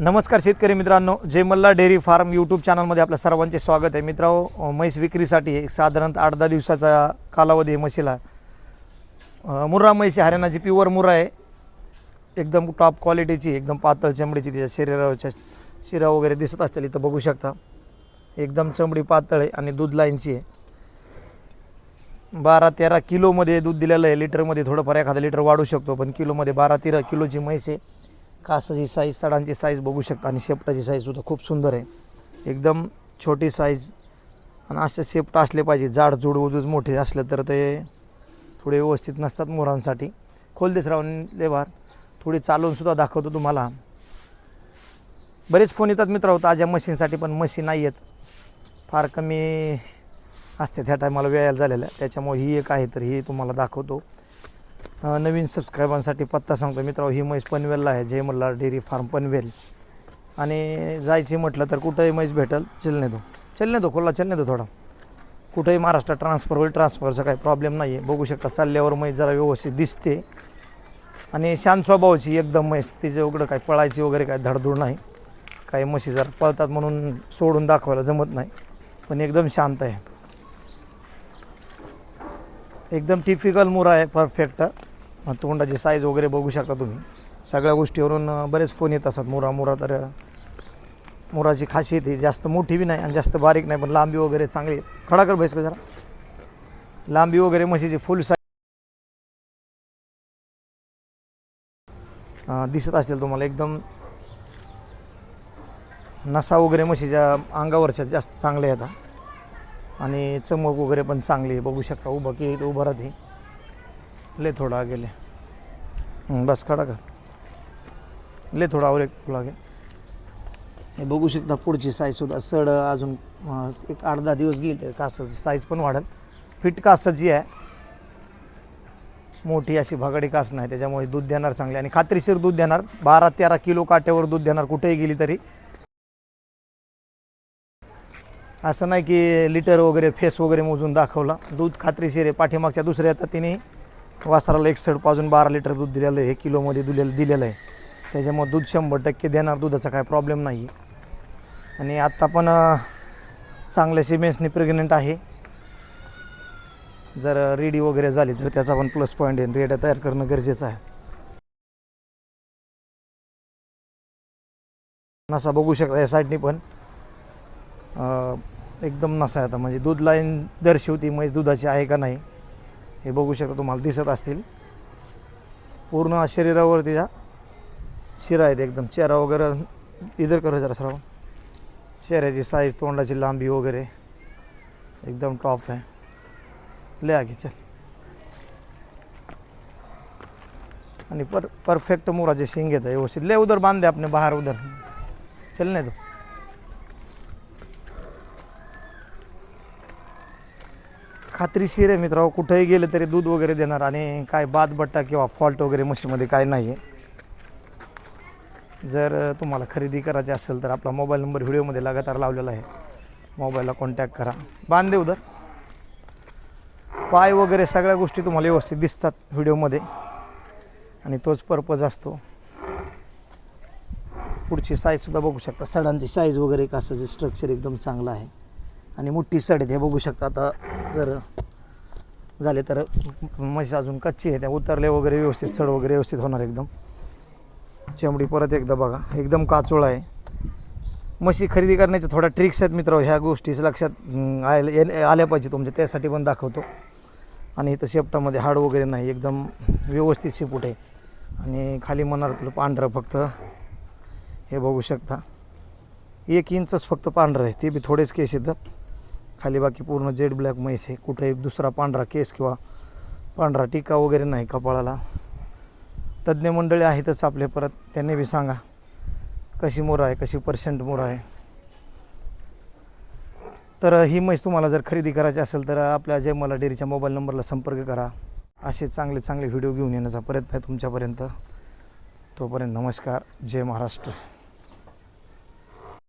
नमस्कार शेतकरी मित्रांनो जे मल्ला डेअरी फार्म यूट्यूब चॅनलमध्ये आपल्या सर्वांचे स्वागत आहे. मित्रांनो म्हैस विक्रीसाठी एक साधारणतः आठ दहा दिवसाचा कालावधी आहे म्हशीला. मुर्रा म्हैस आहे हरियाणाची प्युअर मुर्रा आहे. एकदम टॉप क्वालिटीची एकदम पातळ चमडीची तिच्या शरीराच्या शिरा वगैरे दिसत असतील इथं बघू शकता. एकदम चमडी पातळ आहे आणि दूध लाईनची आहे. बारा तेरा किलोमध्ये दूध दिलेलं आहे लिटरमध्ये थोडंफार एखादा लिटर वाढू शकतो पण किलोमध्ये बारा तेरा किलोची म्हैस आहे. कासाची साईज सडांची साईज बघू शकता आणि शेपटाची साईजसुद्धा खूप सुंदर आहे. एकदम छोटी साईज आणि असे शेपट असले पाहिजे. जाड जुड उजूज मोठे असले तर ते थोडे व्यवस्थित नसतात मोरांसाठी. खोलदेस राहून लेवार थोडी चालवूनसुद्धा दाखवतो तुम्हाला. बरेच फोन येतात मित्र ताज्या मशीनसाठी पण मशीन नाही आहेत फार कमी असते त्या टायमाला वेळायला झालेल्या. त्याच्यामुळे ही एक आहे तर ही तुम्हाला दाखवतो. नवीन सबस्क्रायबांसाठी पत्ता सांगतो मित्रांनो ही म्हैस पनवेलला आहे. Jai Malhar dairy farm Panvel. आणि जायची म्हटलं तर कुठंही म्हैस भेटल चलने दो चलने दो खुला चलने दो थोडा. कुठंही महाराष्ट्रात ट्रान्सफर होईल ट्रान्सफरचा काही प्रॉब्लेम नाही आहे बघू शकता चालल्यावर म्हैस जरा व्यवस्थित दिसते. आणि शांत स्वभावाची एकदम म्हैस. तिचे उघडं काय पळायची वगैरे काय धडधूड नाही. काही म्हशी जर पळतात म्हणून सोडून दाखवायला जमत नाही. पण एकदम शांत आहे. एकदम टिपिकल मुरा आहे परफेक्ट तोंडाची साईज वगैरे बघू शकता तुम्ही. सगळ्या गोष्टीवरून बरेच फोन येत असतात. मुरा मुरा तर मुराची खासियत ही जास्त मोठी बी नाही आणि जास्त बारीक नाही पण लांबी वगैरे चांगली खडा कर बैस जरा लांबी वगैरे म्हशीची फुल साईज दिसत असेल तुम्हाला एकदम. नसा वगैरे म्हशीच्या अंगावरच्या जास्त चांगल्या येतात आणि चमक वगैरे पण चांगली आहे. बघू शकता उभं की तर उभं राहते. ले थोडा गेले बस खडा का ले थोडा और एक पुढं गे हे बघू शकता पुढची साईजसुद्धा सड अजून एक आठ दहा दिवस गेले कासाची साईज पण वाढेल. फिट कासाची आहे मोठी अशी भगाडी कास नाही. त्याच्यामुळे दूध देणार चांगली. आणि खात्रीशीर दूध देणार. बारा तेरा किलो काट्यावर दूध देणार कुठेही गेली तरी. असं नाही की लिटर वगैरे फेस वगैरे मोजून दाखवला. दूध खात्रीशीर आहे. पाठीमागच्या दुसऱ्या आता तिने वासराला एक सड पाजून बारा लिटर दूध दिलेलं आहे. हे किलोमध्ये दिलेलं दिलेलं आहे. त्याच्यामुळे दूध शंभर टक्के देणार दुधाचा काय प्रॉब्लेम नाही. आणि आत्ता पण चांगल्या सिमेन्सनी प्रेग्नेंट आहे. जर रेडी वगैरे झाली तर त्याचा पण प्लस पॉईंट आहे. रेड्या तयार करणं गरजेचं आहे. नसा बघू शकता या साईडनी पण एकदम नसा आहे आता. म्हणजे दूध लाईन दर्शवती म्हैस दुधाची आहे का नाही हे बघू शकता तुम्हाला दिसत असतील. पूर्ण शरीरावर तिच्या शिरा आहेत एकदम. चेहरा वगैरे इधर करू जरा सर्व चेहऱ्याची साईज तोंडाची लांबी वगैरे एकदम टॉप आहे. ले आगे चल. आणि पर परफेक्ट मोराचे शिंग येतं व्यवस्थित. ले उधर बांध दे अपने बाहेर उधर चल नाही तो खात्रीशीर आहे मित्रांनो. कुठेही गेलं तरी दूध वगैरे देणार आणि काय बाद बट्टा किंवा फॉल्ट वगैरे म्हशीमध्ये काय नाही आहे. जर तुम्हाला खरेदी करायची असेल तर आपला मोबाईल नंबर व्हिडिओमध्ये लगातार लावलेला आहे. मोबाईलला कॉन्टॅक्ट करा. बांध उदर. पाय वगैरे सगळ्या गोष्टी तुम्हाला व्यवस्थित दिसतात व्हिडिओमध्ये. आणि तोच पर्पज असतो. पुढची साईजसुद्धा बघू शकता. सडांची साईज वगैरे कसं जे स्ट्रक्चर एकदम चांगलं आहे. आणि मोठी सड हे बघू शकता आता जर झाले तर म्हशी अजून कच्ची आहे त्या उतरले वगैरे व्यवस्थित सड वगैरे व्यवस्थित होणार एकदम. चमडी परत एकदा बघा. एकदम काचोळा आहे. म्हशी खरेदी करण्याच्या थोड्या ट्रिक्स आहेत मित्र ह्या गोष्टीच लक्षात आल्या आल्या पाहिजे तुमच्या त्यासाठी पण दाखवतो. आणि इथं शेपटामध्ये हाड वगैरे नाही एकदम व्यवस्थित शेपूट आहे. आणि खाली मनार तुला पांढरं फक्त हे बघू शकता. एक इंचच फक्त पांढरं आहे ते बी थोडेच केस येतं खाली बाकी पूर्ण जेड ब्लॅक म्हैस आहे. कुठेही दुसरा पांढरा केस किंवा पांढरा टिका वगैरे नाही कपाळाला. तज्ज्ञ मंडळी आहेतच आपले. परत त्यांनी बी सांगा कशी मोर आहे कशी पर्सेंट मोर आहे. तर ही म्हैस तुम्हाला जर खरेदी करायची असेल तर आपल्या जे मला डेअरीच्या मोबाईल नंबरला संपर्क करा. असे चांगले चांगले व्हिडिओ घेऊन येण्याचा प्रयत्न आहे तुमच्यापर्यंत. तोपर्यंत नमस्कार. जय महाराष्ट्र.